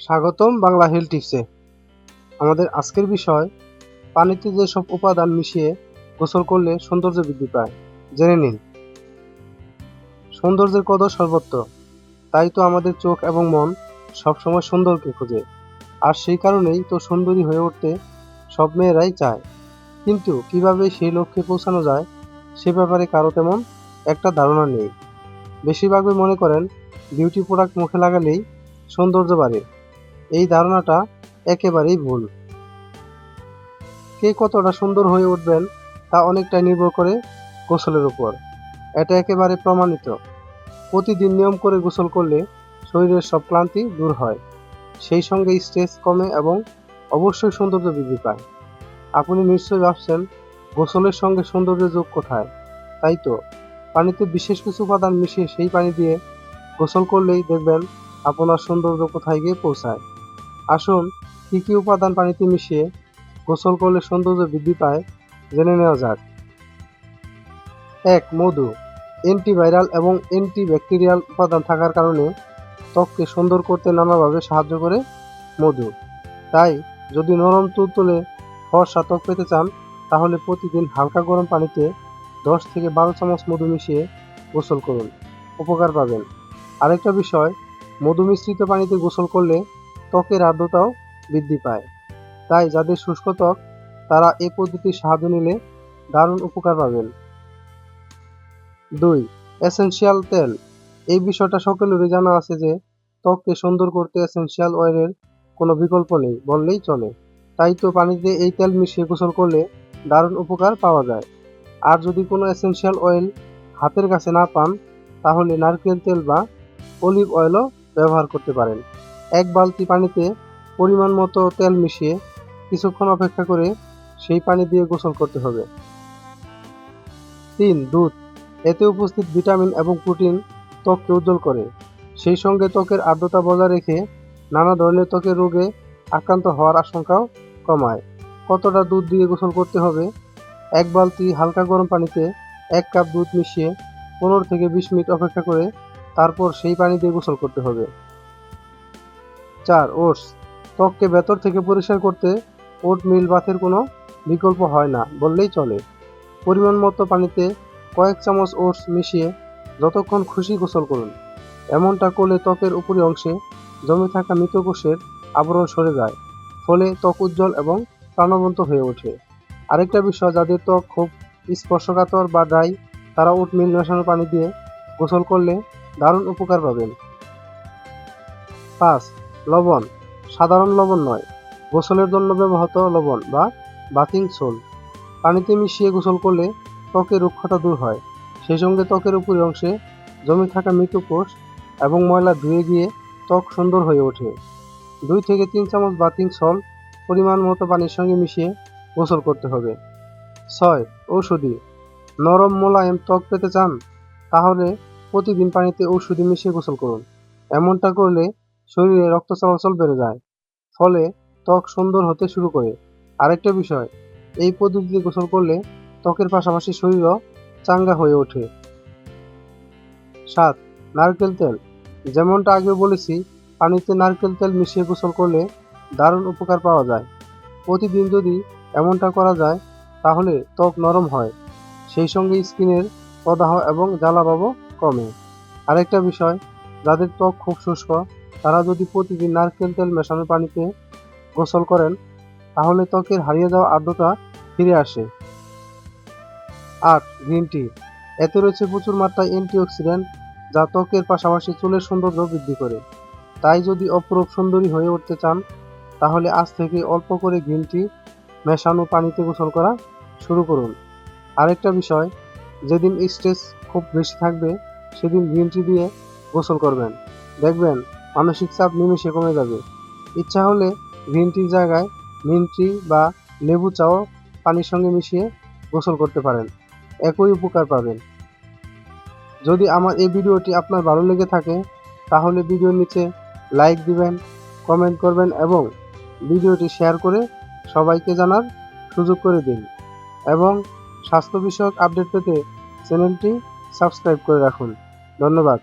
স্বাগতম বাংলা হেলথ টিপসে। আমাদের আজকের বিষয়, পানিতে যেসব উপাদান মিশিয়ে গোসল করলে সৌন্দর্য বৃদ্ধি পায়, জেনে নিন। সৌন্দর্যের কদর সর্বত্র, তাই তো আমাদের চোখ এবং মন সবসময় সুন্দরকে খোঁজে, আর সেই কারণেই তো সুন্দরী হয়ে উঠতে সব মেয়েরাই চায়। কিন্তু কীভাবে সেই লক্ষ্যে পৌঁছানো যায়, সে ব্যাপারে কারও তেমন একটা ধারণা নেই। বেশিরভাগই মনে করেন বিউটি প্রোডাক্ট মুখে লাগালেই সৌন্দর্য বাড়ে। এই ধারণাটা একেবারেই ভুল। কে কতটা সুন্দর হয়ে উঠবেন তা অনেকটাই নির্ভর করে গোসলের উপর। এটা একেবারে প্রমাণিত। প্রতিদিন নিয়ম করে গোসল করলে শরীরের সব ক্লান্তি দূর হয়। সেই সঙ্গে স্ট্রেস কমে এবং অবশ্যই সৌন্দর্য বৃদ্ধি পায়। আপনি নিশ্চয়ই ভাবছেন, গোসলের সঙ্গে সৌন্দর্যের যোগ কোথায়? তাই তো, পানিতে বিশেষ কিছু উপাদান মিশিয়ে সেই পানি দিয়ে গোসল করলেই দেখবেন আপনার সৌন্দর্য কোথায় গিয়ে পৌঁছায়। আসুন, কী কী উপাদান পানিতে মিশিয়ে গোসল করলে সৌন্দর্য বৃদ্ধি পায় জেনে নেওয়া যাক। এক, মধু। অ্যান্টিভাইরাল এবং অ্যান্টিব্যাকটেরিয়াল উপাদান থাকার কারণে ত্বককে সুন্দর করতে নানাভাবে সাহায্য করে মধু। তাই, যদি নরম তুলতুলে ফর্সা ত্বক পেতে চান, তাহলে প্রতিদিন হালকা গরম পানিতে দশ থেকে বারো চামচ মধু মিশিয়ে গোসল করুন। উপকার পাবেন। আরেকটা বিষয়, মধু মিশ্রিত পানিতে গোসল করলে ত্বকের আর্দ্রতাও বৃদ্ধি পায়। তাই যাদের শুষ্ক ত্বক, তারা এই পদ্ধতির সাহায্য নিলে দারুণ উপকার পাবেন। দুই এসেনশিয়াল তেল। এই বিষয়টা সকলেরই জানা আছে যে, ত্বককে সুন্দর করতে এসেনশিয়াল অয়েলের কোনো বিকল্প নেই, বললেই চলে। তাই তো পানিতে এই তেল মিশিয়ে গোসল করলে দারুণ উপকার পাওয়া যায়। আর যদি কোনো এসেনশিয়াল অয়েল হাতের কাছে না পান, তাহলে নারকেল তেল বা অলিভ অয়েলও ব্যবহার করতে পারেন। এক বালতি পানিতে পরিমাণ মতো তেল মিশিয়ে কিছুক্ষণ অপেক্ষা করে সেই পানি দিয়ে গোসল করতে হবে। তিন, দুধ। এতে উপস্থিত ভিটামিন এবং প্রোটিন ত্বককে উজ্জ্বল করে। সেই সঙ্গে ত্বকের আর্দ্রতা বজায় রেখে নানা ধরনের ত্বকের রোগে আক্রান্ত হওয়ার আশঙ্কাও কমায়। কতটা দুধ দিয়ে গোসল করতে হবে? এক বালতি হালকা গরম পানিতে এক কাপ দুধ মিশিয়ে পনেরো থেকে বিশ মিনিট অপেক্ষা করে তারপর সেই পানি দিয়ে গোসল করতে হবে। চার ওটস। ত্বককে ভেতর থেকে পরিষ্কার করতে ওট মিল বাথের কোনো বিকল্প হয় না বললেই চলে। পরিমাণ মতো পানিতে কয়েক চামচ ওটস মিশিয়ে যতক্ষণ খুশি গোসল করুন। এমনটা করলে ত্বকের উপরি অংশে জমে থাকা মৃত কোষের আবরণ সরে যায়, ফলে ত্বক উজ্জ্বল এবং প্রাণবন্ত হয়ে ওঠে। আরেকটা বিষয়, যাদের ত্বক খুব স্পর্শকাতর বা ড্রাই, তারা ওট মিল মেশানো পানি দিয়ে গোসল করলে দারুণ উপকার পাবেন। পাঁচ লবণ। সাধারণ লবণ নয়। গোসলের জন্য ব্যবহৃত লবণ বা বাথিং সোল। পানিতে মিশিয়ে গোসল করলে ত্বকের রুক্ষতা দূর হয়। সেই সঙ্গে ত্বকের উপরি অংশে জমে থাকা মৃত কোষ এবং ময়লা ধুয়ে গিয়ে ত্বক সুন্দর হয়ে ওঠে। দুই থেকে তিন চামচ বাথিং সল পরিমাণ মতো পানির সঙ্গে মিশিয়ে গোসল করতে হবে। ছয়, ঔষধি। নরম মোলায়েম ত্বক পেতে চান, তাহলে প্রতিদিন পানিতে ঔষধি মিশিয়ে গোসল করুন। এমনটা করলে শরীরে রক্ত চলাচল বেড়ে যায়। ফলে ত্বক সুন্দর হতে শুরু করে। আরেকটা বিষয়, এই পদ্ধতিতে গোসল করলে ত্বকের পাশাপাশি শরীরও চাঙ্গা হয়ে ওঠে। সাত, নারকেল তেল। যেমনটা আগে বলেছি, পানিতে নারকেল তেল মিশিয়ে গোসল করলে দারুণ উপকার পাওয়া যায়। প্রতিদিন যদি এমনটা করা যায়, তাহলে ত্বক নরম হয়। সেই সঙ্গে স্কিনের প্রদাহ এবং জ্বালাভাবও কমে। আরেকটা বিষয়, যাদের ত্বক খুব শুষ্ক তারা যদি প্রতিদিন নারকেল তেল মেশানো পানিতে গোসল করেন, তাহলে ত্বকের হারিয়ে যাওয়া আর্দ্রতা ফিরে আসে। আট গ্রিন টি এতে রয়েছে প্রচুর মাত্রায় অ্যান্টিঅক্সিডেন্ট, যা ত্বকের পাশাপাশি চুলের সৌন্দর্য বৃদ্ধি করে। তাই যদি অপরূপ সুন্দরী হয়ে উঠতে চান, তাহলে আজ থেকে অল্প করে গ্রিন টি মেশানো পানিতে গোসল করা শুরু করুন। আরেকটা বিষয়, যেদিন স্ট্রেস খুব বেশি থাকবে, সেদিন গ্রিন টি দিয়ে গোসল করবেন। দেখবেন মানসিক চাপ নিমেষে কমে যাবে। ইচ্ছা হলে গ্রিন টির জায়গায় মিন টি বা লেবু চাও পানির সঙ্গে মিশিয়ে গোসল করতে পারেন। একই উপকার পাবেন। যদি আমার এই ভিডিওটি আপনার ভালো লেগে থাকে, তাহলে ভিডিওর নিচে লাইক দিবেন, কমেন্ট করবেন এবং ভিডিওটি শেয়ার করে সবাইকে জানার সুযোগ করে দিন এবং স্বাস্থ্য বিষয়ক আপডেট পেতে চ্যানেলটি সাবস্ক্রাইব করে রাখুন। ধন্যবাদ।